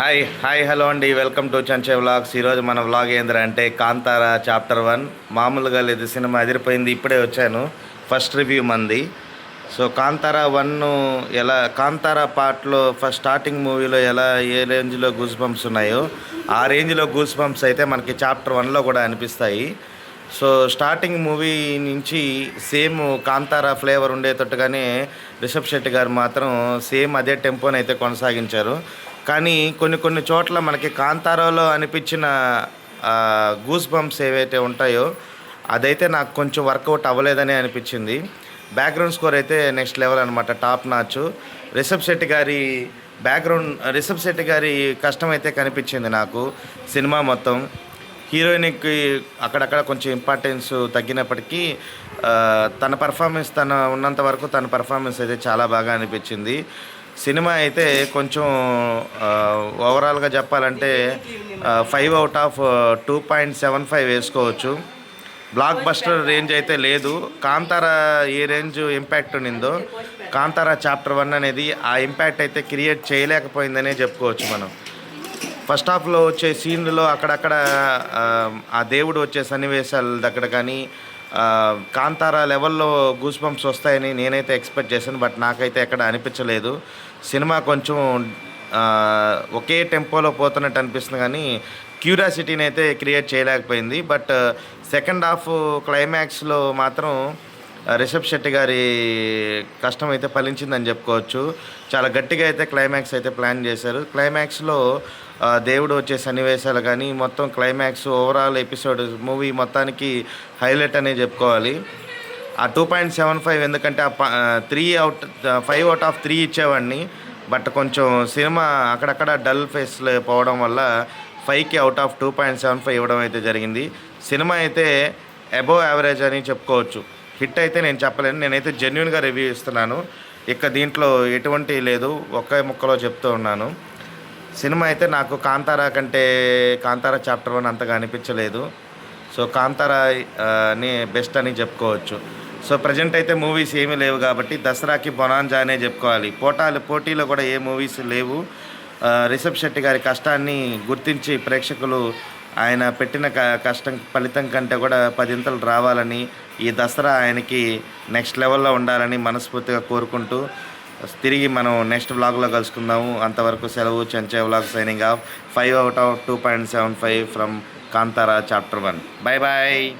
Hi hi hello అండి. Welcome to చంచే vlogs ఈరోజు మన వ్లాగ్ ఏంటంటే కాంతారా చాప్టర్ వన్ మామూలుగా లేదు సినిమా ఎదిరిపోయింది ఇప్పుడే వచ్చాను. ఫస్ట్ రివ్యూ మంది. సో కాంతారా వన్ ఎలా కాంతారా పార్ట్లో ఫస్ట్ స్టార్టింగ్ మూవీలో ఎలా ఏ రేంజ్లో గూస్ బంప్స్ ఉన్నాయో ఆ రేంజ్లో గూస్ బంప్స్ అయితే మనకి చాప్టర్ వన్లో కూడా అనిపిస్తాయి. సో స్టార్టింగ్ మూవీ నుంచి సేమ్ కాంతారా ఫ్లేవర్ ఉండేటట్టుగానే రిషబ్ శెట్టి గారు మాత్రం సేమ్ అదే టెంపోని అయితే కొనసాగించారు. కానీ కొన్ని కొన్ని చోట్ల మనకి కాంతారాలో అనిపించిన గూస్ బంప్స్ ఏవైతే ఉంటాయో అదైతే నాకు కొంచెం వర్కౌట్ అవ్వలేదని అనిపించింది. బ్యాక్గ్రౌండ్ స్కోర్ అయితే నెక్స్ట్ లెవెల్ అనమాట టాప్ నాచ్ రిషబ్ శెట్టి గారి బ్యాక్గ్రౌండ్ రిషబ్ శెట్టి గారి కష్టం అయితే కనిపించింది నాకు సినిమా మొత్తం. హీరోయిన్కి అక్కడక్కడ కొంచెం ఇంపార్టెన్స్ తగ్గినప్పటికీ తన పర్ఫార్మెన్స్ తన ఉన్నంత వరకు తన పర్ఫార్మెన్స్ అయితే చాలా బాగా అనిపించింది. సినిమా అయితే కొంచెం ఓవరాల్గా చెప్పాలంటే five out of two point seven five వేసుకోవచ్చు. బ్లాక్ బస్టర్ రేంజ్ అయితే లేదు. కాంతారా ఏ రేంజ్ ఇంపాక్ట్ ఉండిందో కాంతారా చాప్టర్ వన్ అనేది ఆ ఇంపాక్ట్ అయితే క్రియేట్ చేయలేకపోయిందనే చెప్పుకోవచ్చు మనం. ఫస్ట్ హాఫ్లో వచ్చే సీన్లలో అక్కడక్కడ ఆ, దేవుడు వచ్చే సన్నివేశాల దగ్గర కానీ కాంతారా లెవెల్లో గూస్ బంప్స్ వస్తాయని నేనైతే ఎక్స్పెక్ట్ చేశాను బట్ నాకైతే ఎక్కడ అనిపించలేదు. సినిమా కొంచెం ఒకే టెంపోలో పోతున్నట్టు అనిపిస్తుంది కానీ క్యూరియాసిటీని అయితే క్రియేట్ చేయలేకపోయింది. బట్ సెకండ్ హాఫ్ క్లైమాక్స్లో మాత్రం రిషబ్ శెట్టి గారి కష్టం అయితే ఫలించిందని చెప్పుకోవచ్చు. చాలా గట్టిగా అయితే క్లైమాక్స్ అయితే ప్లాన్ చేశారు. క్లైమాక్స్లో దేవుడు వచ్చే సన్నివేశాలు కానీ మొత్తం క్లైమాక్స్ ఓవరాల్ ఎపిసోడ్ మూవీ మొత్తానికి హైలైట్ అనే చెప్పుకోవాలి. ఆ టూ పాయింట్ సెవెన్ ఫైవ్ ఎందుకంటే ఆ three out five out of three ఇచ్చేవాడిని. బట్ కొంచెం సినిమా అక్కడక్కడ డల్ ఫేస్లో పోవడం వల్ల ఫైవ్కి out of two point seven five ఇవ్వడం అయితే జరిగింది. సినిమా అయితే అబోవ్ యావరేజ్ అని చెప్పుకోవచ్చు. హిట్ అయితే నేను చెప్పలేను. నేనైతే జెన్యున్గా రివ్యూ ఇస్తున్నాను. ఇక దీంట్లో ఎటువంటి లేదు. ఒకే ముక్కలో చెప్తూ ఉన్నాను. సినిమా అయితే నాకు కాంతారా కంటే కాంతారా చాప్టర్ వన్ అంతగా అనిపించలేదు. సో కాంతారా ఆ, బెస్ట్ అని చెప్పుకోవచ్చు. సో ప్రజెంట్ అయితే మూవీస్ ఏమీ లేవు కాబట్టి దసరాకి బొనాంజా అనే చెప్పుకోవాలి. పోటాలు పోటీలో కూడా ఏ మూవీస్ లేవు. రిషబ్ శెట్టి గారి కష్టాన్ని గుర్తించి ప్రేక్షకులు ఆయన పెట్టిన క- కష్టం ఫలితం కంటే కూడా పదింతలు రావాలని ఈ దసరా ఆయనకి నెక్స్ట్ లెవెల్లో ఉండాలని మనస్ఫూర్తిగా కోరుకుంటూ తిరిగి మనం నెక్స్ట్ బ్లాగ్లో కలుసుకుందాము. అంతవరకు సెలవు చెంచే vlog signing off five out of two point seven five from Kantara chapter one. Bye bye